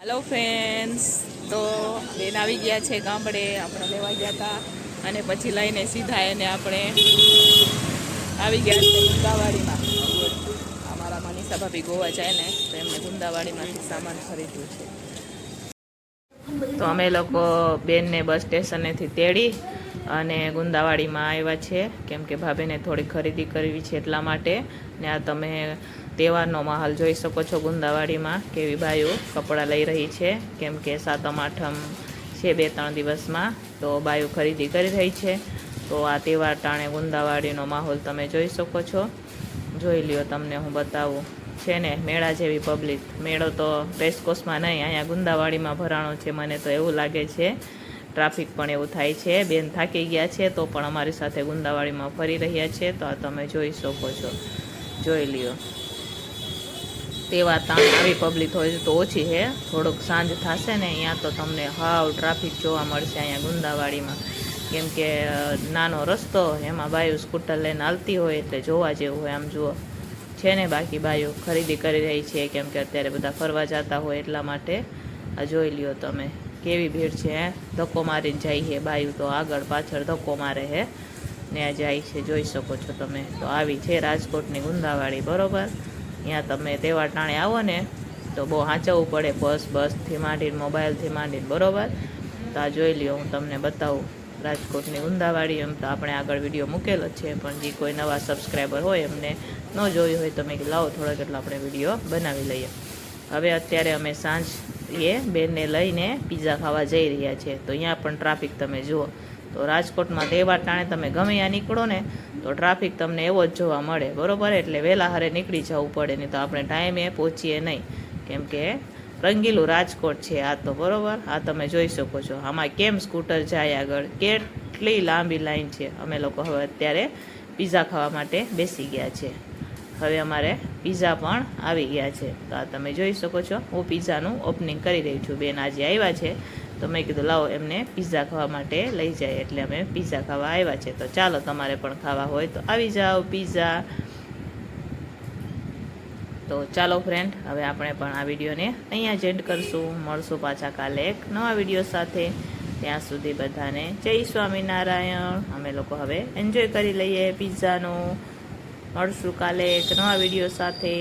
Hello friends તો બેન આવી ગયા છે ગામડે. આપણે લેવા ગયા હતા અને પછી લઈને સીધા એને આપણે આવી ગયા છે ગુંદાવાડીમાં. અમારા મનીષા ભાભી ગોવા જાય ને તો એમને ગુંદાવાડીમાંથી સામાન ખરીદ્યું છે. તો અમે લોકો બેનને બસ સ્ટેશનેથી તેડી અને ગુંદાવાડીમાં આવ્યા છે. કેમ કે ભાભીને થોડી ખરીદી કરવી છે એટલા માટે. ને આ તમે તહેવારનો માહોલ જોઈ શકો છો ગુંદાવાડીમાં, કેવી બાયું કપડાં લઈ રહી છે. કેમ કે સાતમ, આઠમ છે બે, ત્રણ દિવસમાં, તો બાયું ખરીદી કરી રહી છે. તો આ તહેવાર ટાણે ગુંદાવાડીનો માહોલ તમે જોઈ શકો છો. જોઈ લ્યો, તમને હું બતાવું. છે ને, મેળા જેવી પબ્લિક. મેળો તો રેસકોર્સમાં નહીં, અહીંયા ગુંદાવાડીમાં ભરાણો છે, મને તો એવું લાગે છે. ટ્રાફિક પણ એવું થાય છે. બેન થાકી ગયા છે, તો પણ અમારી સાથે ગુંદાવાડીમાં ફરી રહ્યા છે, તો આ તમે જોઈ શકો છો. જોઈ લ્યો. તેવા તાણ આવી પબ્લિક હોય તો ઓછી છે. થોડુંક સાંજ થશે ને અહીંયા તો તમને હાવ ટ્રાફિક જોવા મળશે અહીંયા ગુંદાવાડીમાં. કેમ કે નાનો રસ્તો, એમાં બાયો સ્કૂટર લઈને હાલતી હોય એટલે જોવા જેવું હોય, આમ જુઓ. છે ને બાકી બાયો ખરીદી કરી રહી છે, કેમ કે અત્યારે બધા ફરવા જતા હોય એટલા માટે. આ જોઈ લ્યો તમે, કેવી ભીડ છે, હે? ધક્કો મારીને જાય છે બાયું તો આગળ પાછળ ધક્કો મારે છે. ને આ જાય છે, જોઈ શકો છો તમે. તો આવી છે રાજકોટની ગુંદાવાડી, બરોબર? ત્યાં તમે તહેવાર ટાણે આવો ને, તો બહુ સાચવવું પડે. બસ, બસથી માંડીને, મોબાઈલથી માંડીને, બરોબર? તો આ જોઈ લ્યો, હું તમને બતાવું. રાજકોટની ઉંદાવાડી એમ તો આપણે આગળ વીડિયો મૂકેલો છે, પણ જે કોઈ નવા સબસ્ક્રાઈબર હોય એમને ન જોયું હોય તો મેં લાવો થોડોક એટલો આપણે વીડિયો બનાવી લઈએ. હવે અત્યારે અમે સાંજ એ બેનને લઈને પીઝા ખાવા જઈ રહ્યા છીએ તો અહીંયા પણ ટ્રાફિક તમે જુઓ. તો રાજકોટમાં તહેવાર ટાણે તમે ગમે ત્યાં નીકળો ને, તો ટ્રાફિક તમને એવો જ જોવા મળે. બરોબર? એટલે વહેલા હારે નીકળી જવું પડે, નહીં તો આપણે ટાઈમે પહોંચીએ નહીં. કેમ કે રંગીલું રાજકોટ છે આ તો, બરોબર? આ તમે જોઈ શકો છો. આમાં કેમ સ્કૂટર જાય આગળ? કેટલી લાંબી લાઈન છે? અમે લોકો હવે અત્યારે પીઝા ખાવા માટે બેસી ગયા છે. હવે અમારે પીઝા પણ આવી ગયા છે. તો આ તમે જોઈ શકો છો. હું પીઝાનું ઓપનિંગ કરી રહી છું. બેન આજે આવ્યા છે. તો મેં કીધું, લાવો એમને પીઝા ખાવા માટે લઈ જાય એટલે અમે પીઝા ખાવા આવ્યા છે. તો ચાલો, તમારે પણ ખાવા હોય તો આવી જાઓ પીઝા તો ચાલો ફ્રેન્ડ હવે આપણે પણ આ વિડીયોને અહીંયા જ એન્ડ કરશું. મળશું પાછા કાલે એક નવા વીડિયો સાથે. ત્યાં સુધી બધાને જય સ્વામિનારાયણ. અમે લોકો હવે એન્જોય કરી લઈએ પિઝાનું મળશું કાલે એક નવા વીડિયો સાથે.